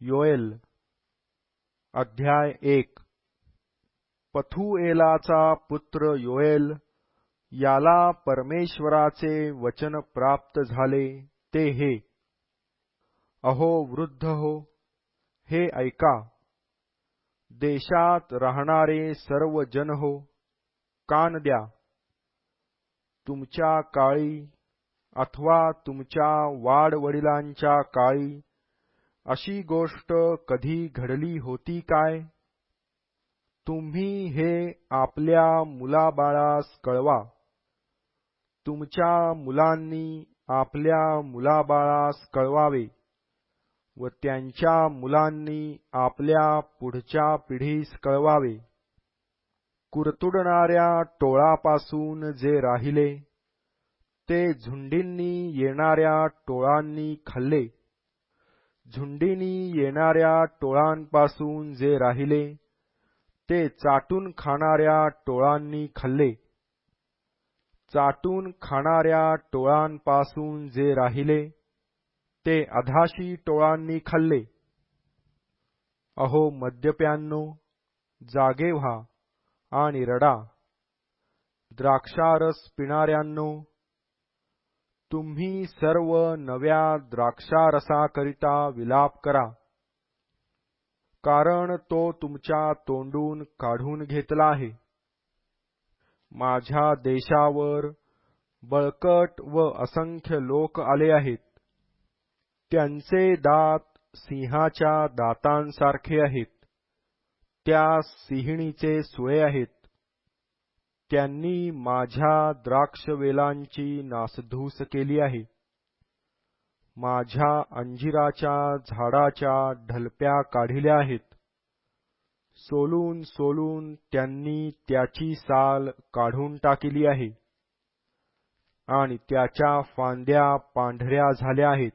योएल अध्याय एक. पथुएलाचा पुत्र योएल याला परमेश्वराचे वचन प्राप्त झाले ते हे. अहो वृद्ध हो हे ऐका. देशात राहणारे सर्व जन हो कान द्या. तुमच्या काळी अथवा तुमच्या वाडवडिलांच्या काळी अशी गोष्ट कधी घडली होती काय? तुम्ही हे आपल्या मुलाबाळास कळवा. तुमच्या मुलांनी आपल्या मुलाबाळास कळवावे व त्यांच्या मुलांनी आपल्या पुढच्या पिढीस कळवावे. कुरतुडणाऱ्या टोळापासून जे राहिले ते झुंडींनी येणाऱ्या टोळांनी खाल्ले. झुंडीनी येणाऱ्या टोळांपासून जे राहिले ते चाटून खाणाऱ्या टोळांनी खाल्ले. चाटून खाणाऱ्या टोळांपासून जे राहिले ते अधाशी टोळांनी खाल्ले. अहो मद्यप्यांनो जागे व्हा आणि रडा. द्राक्षारस पिणाऱ्यांनो तुम्ही सर्व नव्या द्राक्षारसाकरिता विलाप करा. कारण तो तुमच्या तोंडून काढून घेतला आहे. माझ्या देशावर बळकट व असंख्य लोक आले आहेत. त्यांचे दात सिंहाच्या दातांसारखे आहेत. त्या सिंहिणीचे सुळे आहेत. त्यांनी माझ्या द्राक्षवेलांची नासधूस केली आहे. माझ्या अंजिराच्या झाडाच्या ढलप्या काढिल्या आहेत. सोलून सोलून त्यांनी त्याची साल काढून टाकली आहे. आणि त्याच्या फांद्या पांढऱ्या झाल्या आहेत.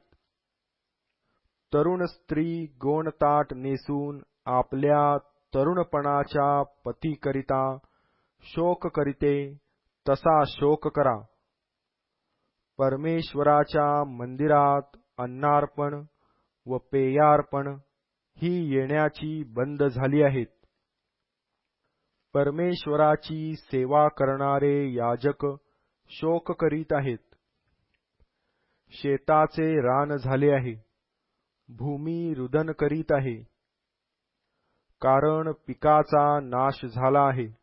तरुण स्त्री गोणताट नेसून आपल्या तरुणपणाच्या पतीकरिता शोक करीते तसा शोक करा. परमेश्वराच्या मंदिरात अन्नार्पण व पेयार्पण ही येण्याची बंद झाली आहेत. परमेश्वराची सेवा करणारे याजक शोक करीत आहेत. शेताचे रान झाले आहे. भूमी रुदन करीत आहे. कारण पिकाचा नाश झाला आहे.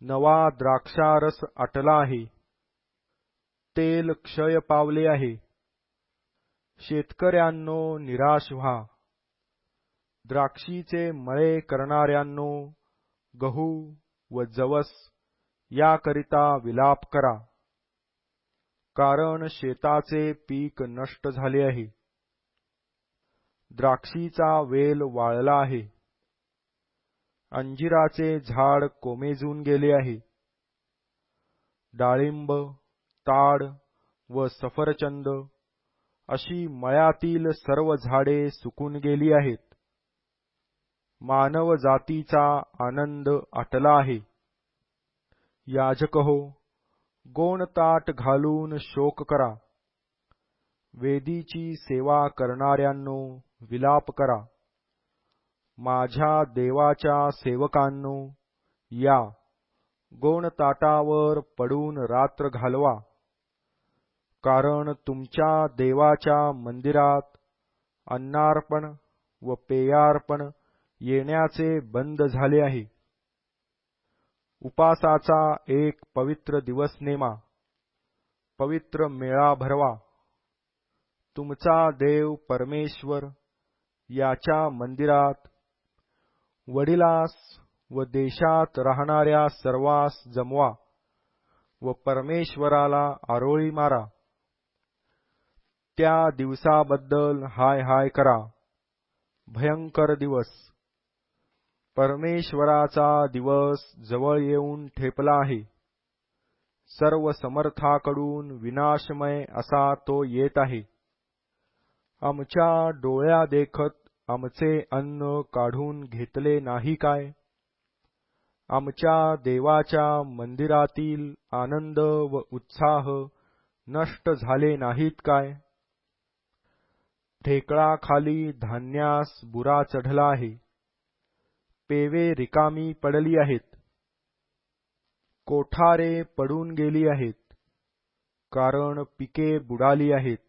नवा द्राक्षारस आटला आहे. तेल क्षय पावले आहे. शेतकऱ्यांनो निराश व्हा. द्राक्षीचे मळे करणाऱ्यांनो गहू व जवस याकरिता विलाप करा. कारण शेताचे पीक नष्ट झाले आहे. द्राक्षीचा वेल वाळला आहे. अंजिराचे झाड कोमेजून गेले आहे. डाळिंब ताड व सफरचंद अशी मळ्यातील सर्व झाडे सुकून गेली आहेत. मानव जातीचा आनंद आटला आहे. याजक हो गोणताट घालून शोक करा. वेदीची सेवा करणाऱ्यांनो विलाप करा. माझ्या देवाच्या सेवकांनो या गोणताटावर पडून रात्र घालवा. कारण तुमच्या देवाच्या मंदिरात अन्नार्पण व पेयार्पण येण्याचे बंद झाले आहे. उपासाचा एक पवित्र दिवस नेमा. पवित्र मेळा भरवा. तुमचा देव परमेश्वर याच्या मंदिरात वडिलास व देशात राहणाऱ्या सर्वास जमवा व परमेश्वराला आरोळी मारा. त्या दिवसाबद्दल हाय हाय करा. भयंकर दिवस. परमेश्वराचा दिवस जवळ येऊन ठेपला आहे. सर्व समर्थाकडून विनाशमय असा तो येत आहे. आमच्या डोळ्या देखत आमचे अन्न काढून घेतले नाही काय? आमच्या देवाच्या मंदिरातील आनंद व उत्साह नष्ट झाले नाहीत काय? ढेकळाखाली धान्यास बुरा चढला आहे. पेवे रिकामी पडली आहेत. कोठारे पडून गेली आहेत. कारण पिके बुडाली आहेत.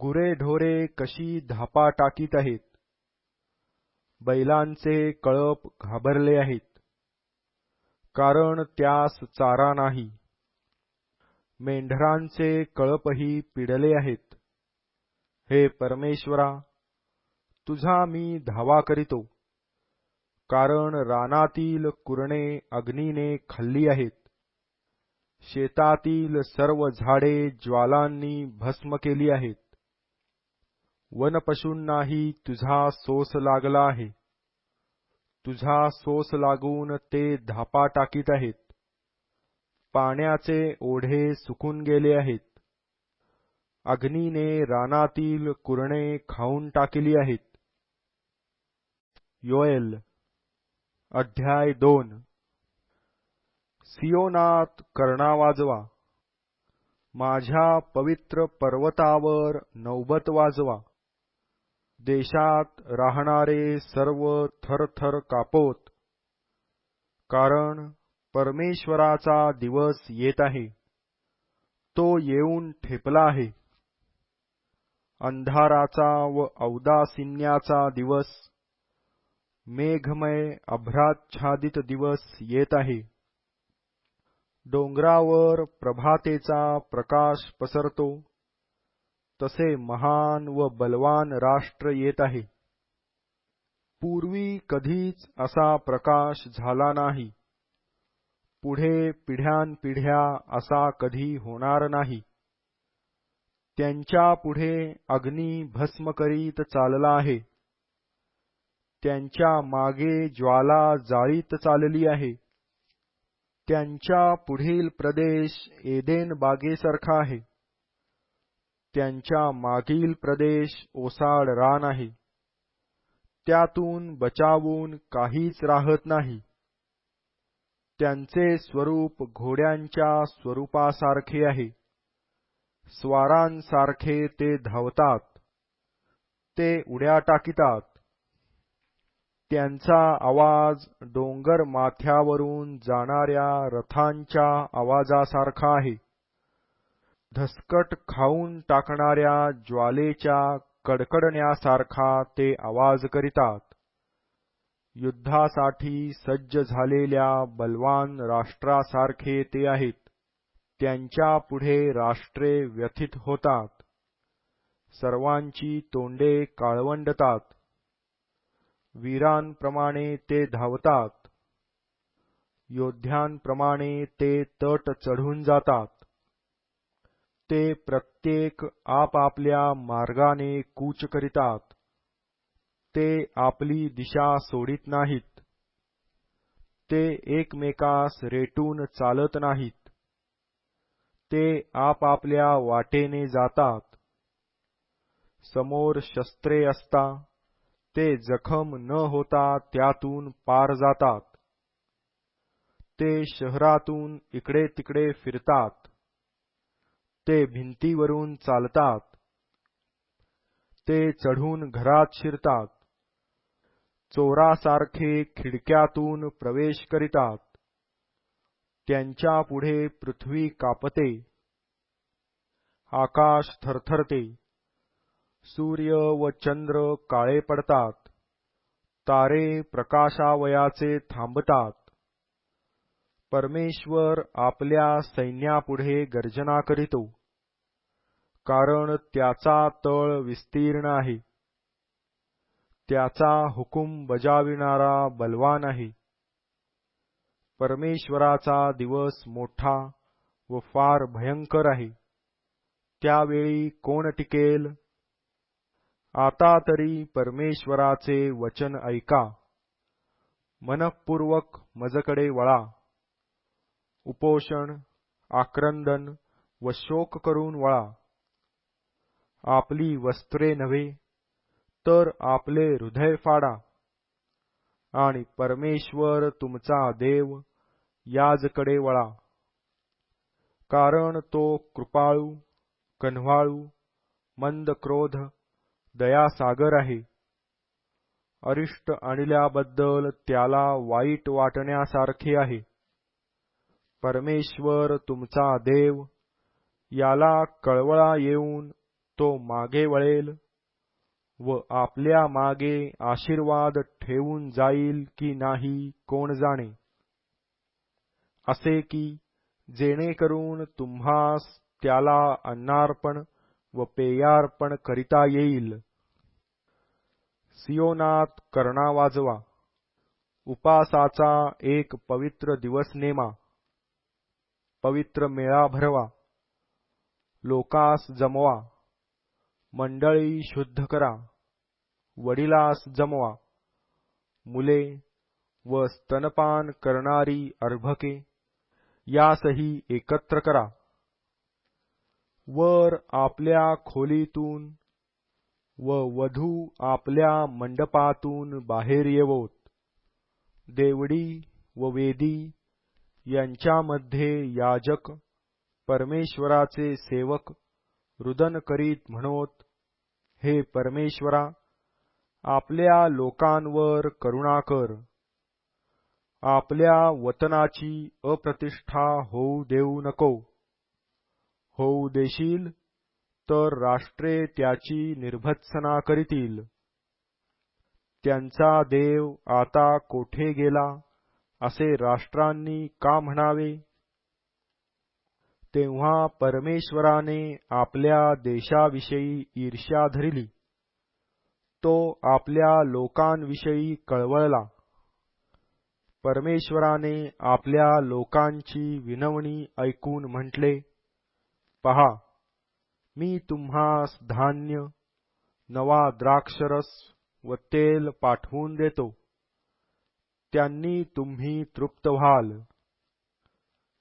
गुरे ढोरे कशी धापा टाकीत आहेत? बैलांचे कळप घाबरले आहेत. कारण त्यास चारा नाही. मेंढरांचे कळपही पिडले आहेत. हे परमेश्वरा तुझा मी धावा करीतो. कारण रानातील कुरणे अग्नीने खाल्ली आहेत. शेतातील सर्व झाडे ज्वालांनी भस्म केली आहेत. वनपशूंनाही तुझा सोस लागला आहे. तुझा सोस लागून ते धापा टाकीत आहेत. पाण्याचे ओढे सुकून गेले आहेत. अग्नीने रानातील कुरणे खाऊन टाकली आहेत. योएल अध्याय दोन. सियोनात कर्णा वाजवा. माझ्या पवित्र पर्वतावर नौबत वाजवा. देशात राहणारे सर्व थरथर कापोत. कारण परमेश्वराचा दिवस येत आहे. तो येऊन ठेपला आहे. अंधाराचा व औदासिन्याचा दिवस मेघमय अभ्राच्छादित दिवस येत आहे. डोंगरावर प्रभातेचा प्रकाश पसरतो. तसे महान व बलवान राष्ट्र येत आहे. पूर्वी कधीच असा प्रकाश झाला नाही. पुढे पिढ्यानपिढ्या असा कधी होणार नाही. त्यांच्या पुढे अग्नी भस्म करीत चालला आहे. त्यांच्या मागे ज्वाला जाळीत चालली आहे. त्यांच्या पुढील प्रदेश एदेन बागेसारखा आहे. त्यांच्या मागील प्रदेश ओसाड रान आहे त्यातून बचावून काहीच राहत नाही. त्यांचे स्वरूप घोड्यांच्या स्वरूपासारखे आहे. स्वारांसारखे ते धावतात. ते उड्या टाकितात. त्यांचा आवाज डोंगर माथ्यावरून जाणाऱ्या रथांच्या आवाजासारखा आहे. धसकट खाऊन टाकणाऱ्या ज्वालेच्या कडकडण्यासारखा ते आवाज करीतात. युद्धासाठी सज्ज झालेल्या बलवान राष्ट्रासारखे ते आहेत. त्यांच्या पुढे राष्ट्रे व्यथित होतात. सर्वांची तोंडे काळवंडतात. वीरांप्रमाणे ते धावतात. योद्ध्यांप्रमाणे ते तट चढून जातात. ते प्रत्येक आपापल्या मार्गाने कूच करीतात. ते आपली दिशा सोडित नाहीत. ते एकमेकास रेटून चालत नाहीत. ते आपापल्या वाटेने जातात. समोर शस्त्रे असता ते जखम न होता त्यातून पार जातात. ते शहरातून इकडे तिकडे फिरतात. ते भिंतीवरून चालतात. ते चढून घरात शिरतात. चोरासारखे खिडक्यातून प्रवेश करीतात. त्यांच्या पुढे पृथ्वी कापते. आकाश थरथरते. सूर्य व चंद्र काळे पडतात. तारे प्रकाशावयाचे थांबतात. परमेश्वर आपल्या सैन्यापुढे गर्जना करीतो. कारण त्याचा तळ विस्तीर्ण आहे त्याचा हुकूम बजाविणारा बलवान आहे परमेश्वराचा दिवस मोठा व फार भयंकर आहे. त्यावेळी कोण टिकेल? आता तरी परमेश्वराचे वचन ऐका. मनपूर्वक मजकडे वळा. उपोषण आक्रंदन व शोक करून वळा. आपली वस्त्रे नव्हे तर आपले हृदय फाडा. आणि परमेश्वर तुमचा देव याजकडे वळा. कारण तो कृपाळू कन्हाळू मंद क्रोध दयासागर आहे. अरिष्ट आणल्याबद्दल त्याला वाईट वाटण्यासारखे आहे. परमेश्वर तुमचा देव याला कळवळा येऊन तो मागे वळेल व आपल्या मागे आशीर्वाद ठेवून जाईल की नाही कोण जाणे? असे की जेणेकरून तुम्हास त्याला अन्नार्पण व पेयार्पण करिता येईल. सियोनात कर्णा वाजवा. उपासाचा एक पवित्र दिवस नेमा. पवित्र मेळा भरवा. लोकास जमवा. मंडळी शुद्ध करा. वडिलास जमवा. मुले व स्तनपान करणारी अर्भके यासही एकत्र करा. वर आपल्या खोलीतून व वधू आपल्या मंडपातून बाहेर येवोत. देवडी व वेदी यांच्यामध्ये याजक परमेश्वराचे सेवक रुदन करीत म्हणोत हे परमेश्वरा आपल्या लोकांवर करुणा कर. आपल्या वतनाची अप्रतिष्ठा होऊ देऊ नको. होऊ देशील तर राष्ट्रे त्याची निर्भत्सना करीतील. त्यांचा देव आता कोठे गेला असे राष्ट्रांनी का म्हणावे? तेव्हा परमेश्वराने आपल्या देशाविषयी ईर्ष्या धरली. तो आपल्या लोकांविषयी कळवळला. परमेश्वराने आपल्या लोकांची विनवणी ऐकून म्हटले पहा मी तुम्हास धान्य नवा द्राक्षरस व तेल पाठवून देतो. त्यांनी तुम्ही तृप्त व्हाल.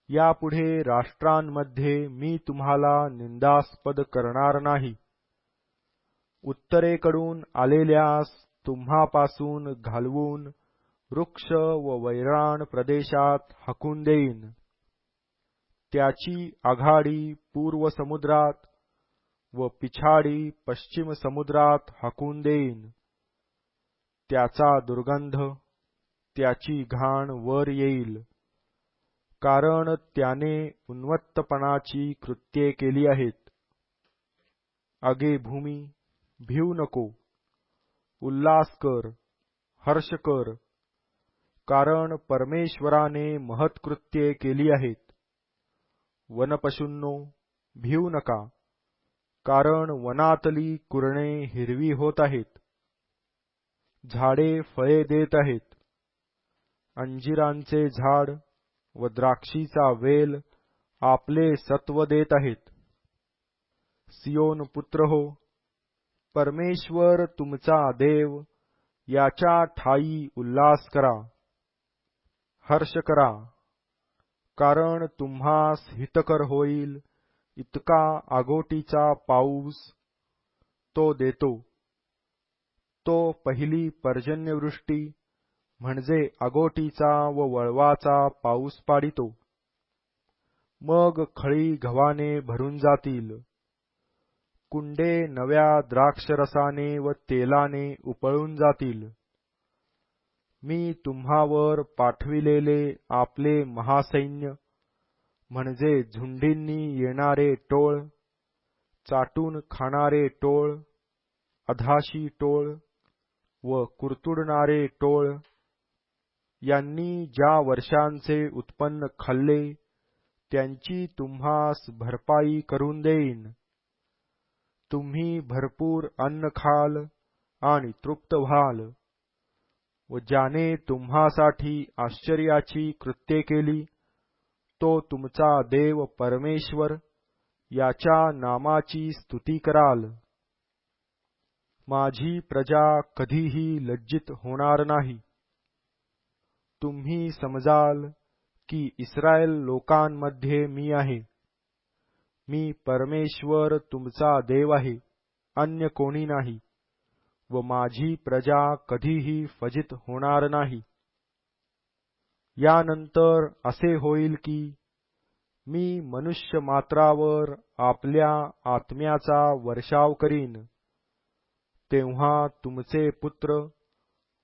यापुढे राष्ट्रांमध्ये मी तुम्हाला निंदास्पद करणार नाही. उत्तरेकडून आलेल्यास तुम्हापासून घालवून वृक्ष व वैराण प्रदेशात हकून देईन. त्याची आघाडी पूर्व समुद्रात व पिछाडी पश्चिम समुद्रात हकून देईन. त्याचा दुर्गंध त्याची घाण वर येईल. कारण त्याने उन्मत्तपणाची कृत्ये केली आहेत. अगे भूमी भिऊ नको. उल्लास कर हर्ष कर. कारण परमेश्वराने महत्कृत्ये केली आहेत. वनपशूंनो भिऊ नका. कारण वनातली कुरणे हिरवी होत आहेत. झाडे फळे देत आहेत. अंजिरांचे झाड व द्राक्षीचा वेल आपले सत्व देत आहेत. सियोन पुत्र हो परमेश्वर तुमचा देव याच्या ठाई उल्हास करा. हर्ष करा कारण तुम्हास हितकर होईल इतका आगोटीचा पाऊस तो देतो. तो पहिली पर्जन्यवृष्टी म्हणजे आगोटीचा व वळवाचा पाऊस पाडितो. मग खळी गव्हाने भरून जातील. कुंडे नव्या द्राक्षरसाने व तेलाने उपळून जातील. मी तुम्हावर पाठविलेले आपले महासैन्य म्हणजे झुंडींनी येणारे टोळ चाटून खाणारे टोळ अधाशी टोळ व कुरतुडणारे टोळ यांनी ज्या वर्षांचे उत्पन्न खाल्ले त्यांची तुम्हास भरपाई करून देईन. तुम्ही भरपूर अन्न खाल आणि तृप्त व्हाल. व ज्याने तुम्हासाठी आश्चर्याची कृत्ये केली तो तुमचा देव परमेश्वर याच्या नामाची स्तुती कराल. माझी प्रजा कधीही लज्जित होणार नाही. तुम्ही समजाल की इस्रायल लोकांमध्ये मी आहे. मी परमेश्वर तुमचा देव आहे अन्य कोणी नाही व माझी प्रजा कधीही फजित होणार नाही. यानंतर असे होईल की मी मनुष्य मात्रावर आपल्या आत्म्याचा वर्षाव करीन. तेव्हा तुमचे पुत्र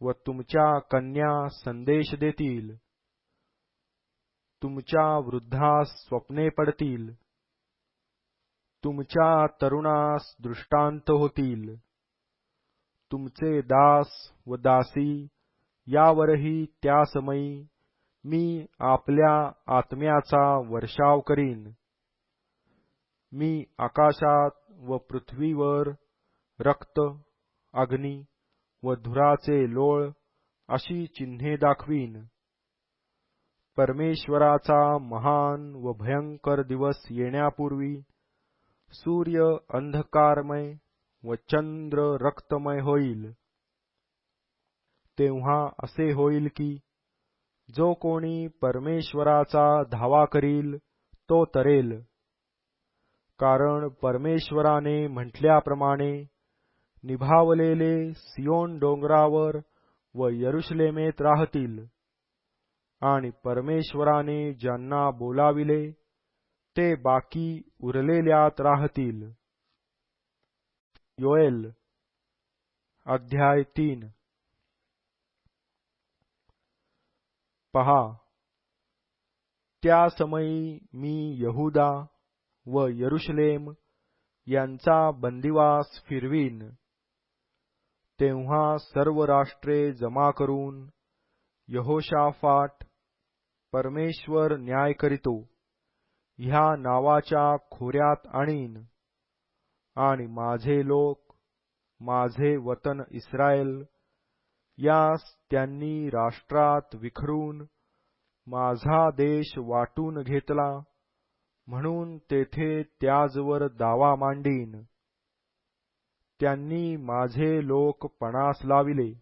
व तुमच्या कन्या संदेश देतील. तुमच्या वृद्धास स्वप्ने पडतील. तुमच्या तरुणास दृष्टांत होतील. तुमचे दास व दासी यावरही त्या समयी मी आपल्या आत्म्याचा वर्षाव करीन. मी आकाशात व पृथ्वीवर रक्त अग्नी व धुराचे लोळ अशी चिन्हे दाखवीन. परमेश्वराचा महान व भयंकर दिवस येण्यापूर्वी सूर्य अंधकारमय व चंद्र रक्तमय होईल. तेव्हा असे होईल की जो कोणी परमेश्वराचा धावा करील तो तरेल. कारण परमेश्वराने म्हटल्याप्रमाणे निभावलेले सियोन डोंगरावर व यरुशलेमेत राहतील. आणि परमेश्वराने ज्यांना बोलाविले ते बाकी उरलेल्यात राहतील. योएल अध्याय तीन. पहा त्या समयी मी यहुदा व यरुशलेम यांचा बंदिवास फिरवीन. तेव्हा सर्व राष्ट्रे जमा करून यहोशाफाट परमेश्वर न्याय करीतो. ह्या नावाच्या खोऱ्यात आणीन. आणि माझे लोक माझे वतन इस्रायल यास त्यांनी राष्ट्रात विखरून माझा देश वाटून घेतला म्हणून तेथे त्याजवर दावा मांडीन. त्यांनी माझे लोक पणास लाविले.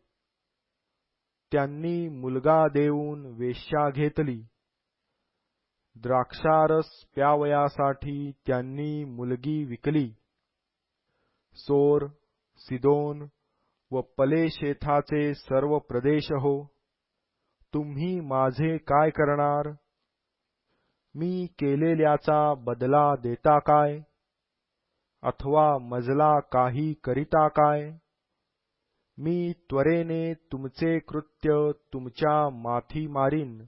त्यांनी मुलगा देऊन वेश्या घेतली. द्राक्षारस प्यावयासाठी त्यांनी मुलगी विकली. सोर सिदोन व पलेशेथाचे सर्व प्रदेश हो. तुम्ही माझे काय करणार? मी केलेल्याचा बदला देता काय? अथवा मजला काही करिता काय? मी त्वरेने तुमचे कृत्य तुमच्या माथी मारीन.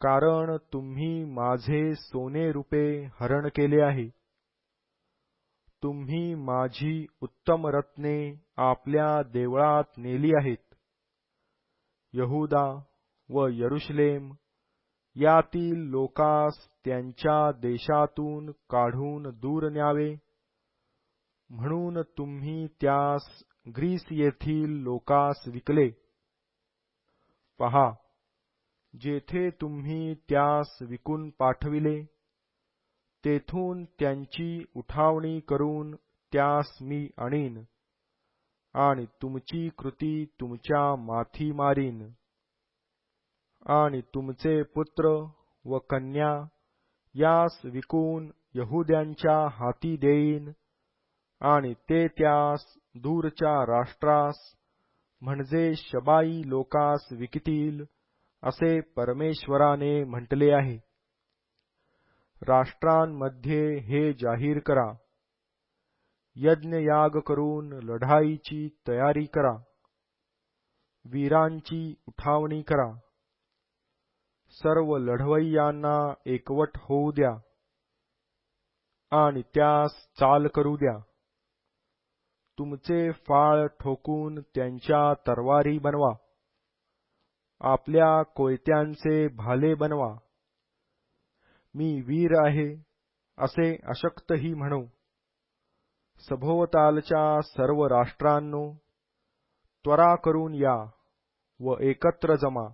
कारण तुम्ही माझे सोने रूपे हरण केले आहे. तुम्ही माझी उत्तम रत्ने आपल्या देवळात नेली आहेत. यहुदा व यरुशलेम यातील लोकास त्यांच्या देशातून काढून दूर न्यावे. म्हणून तुम्ही त्यास ग्रीस येथील लोकास विकले. पहा जेथे तुम्ही त्यास विकून पाठविले तेथून त्यांची उठावणी करून त्यास मी आणीन आणि तुमची कृती तुमच्या माथी मारीन. आणि तुमचे पुत्र व कन्या यास विकून यहुद्यांच्या हाती देईन. आणि ते त्यास दूरच्या राष्ट्रास म्हणजे शबाई लोकास विकतील असे परमेश्वराने म्हटले आहे. राष्ट्रांमध्ये हे जाहीर करा. यज्ञयाग करून लढाईची तयारी करा. वीरांची उठावणी करा. सर्व लढवय्यांना एकवट होऊ द्या आणि त्यास चाल करू द्या. तुमचे फाळ ठोकून त्यांच्या तरवारी बनवा. आपल्या कोयत्यांचे भाले बनवा. मी वीर आहे असे अशक्तही म्हणू. सभोवतालच्या सर्व राष्ट्रांनो त्वरा करून या व एकत्र जमा.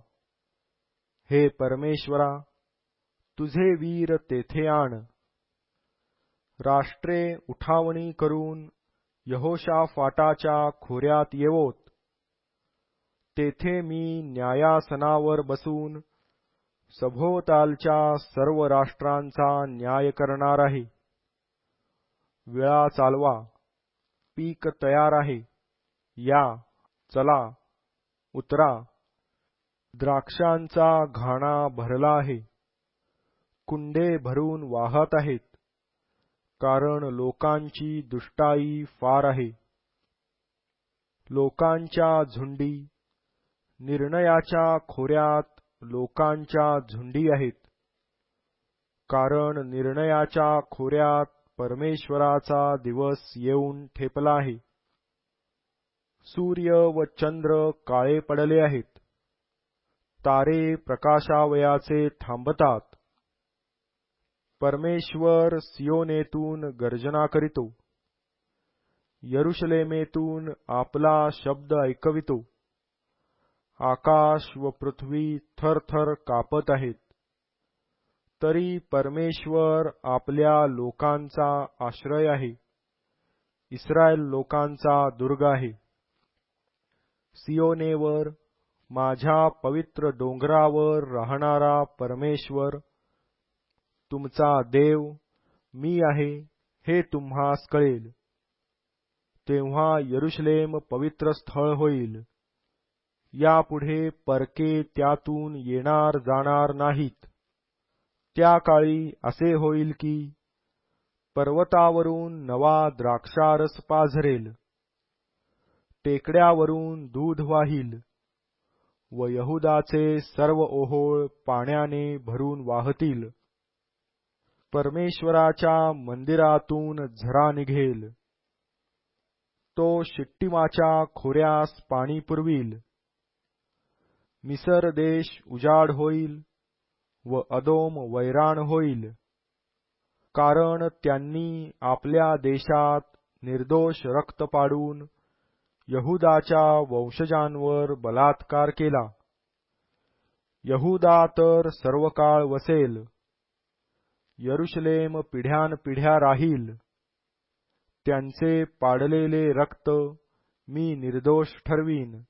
हे परमेश्वरा तुझे वीर तेथे आण. राष्ट्रे उठावणी करून यहोशाफाटाच्या खोऱ्यात येवोत. तेथे मी न्यायासनावर बसून सभोवतालच्या सर्व राष्ट्रांचा न्याय करणार आहे. वेळा चालवा पीक तयार आहे. या चला उतरा. द्राक्षांचा घाणा भरला आहे. कुंडे भरून वाहत आहेत. कारण लोकांची दुष्टाई फार आहे. लोकांच्या झुंडी निर्णयाच्या खोऱ्यात लोकांच्या झुंडी आहेत. कारण निर्णयाच्या खोऱ्यात परमेश्वराचा दिवस येऊन ठेपला आहे. सूर्य व चंद्र काळे पडले आहेत. तारे प्रकाशावयाचे थांबतात. परमेश्वर सियोनेतून गर्जना करीतो. यरुशलेमेतून आपला शब्द ऐकवितो. आकाश व पृथ्वी थरथर कापत आहेत. तरी परमेश्वर आपल्या लोकांचा आश्रय आहे. इस्रायल लोकांचा दुर्ग आहे. सियोनेवर माझ्या पवित्र डोंगरावर राहणारा परमेश्वर तुमचा देव मी आहे हे तुम्हास कळेल. तेव्हा यरुशलेम पवित्र स्थळ होईल. यापुढे परके त्यातून येणार जाणार नाहीत. त्या काळी असे होईल की पर्वतावरून नवा द्राक्षारस पाझरेल. टेकड्यावरून दूध वाहील. व यहुदाचे सर्व ओहोळ पाण्याने भरून वाहतील. परमेश्वराच्या मंदिरातून झरा निघेल. तो शिट्टिमाच्या खोऱ्यास पाणी पुरविल. मिसर देश उजाड होईल व अदोम वैराण होईल. कारण त्यांनी आपल्या देशात निर्दोष रक्त पाडून यहुदाच्या वंशजांवर बलात्कार केला. यहुदा तर सर्व काळ वसेल. यरुशलेम पिढ्यानपिढ्या राहील. त्यांचे पाडलेले रक्त मी निर्दोष ठरवीन.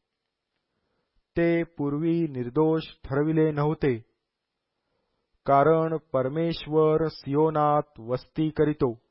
ते पूर्वी निर्दोष ठरविले नव्हते. कारण परमेश्वर सियोनात वस्ती करीतो.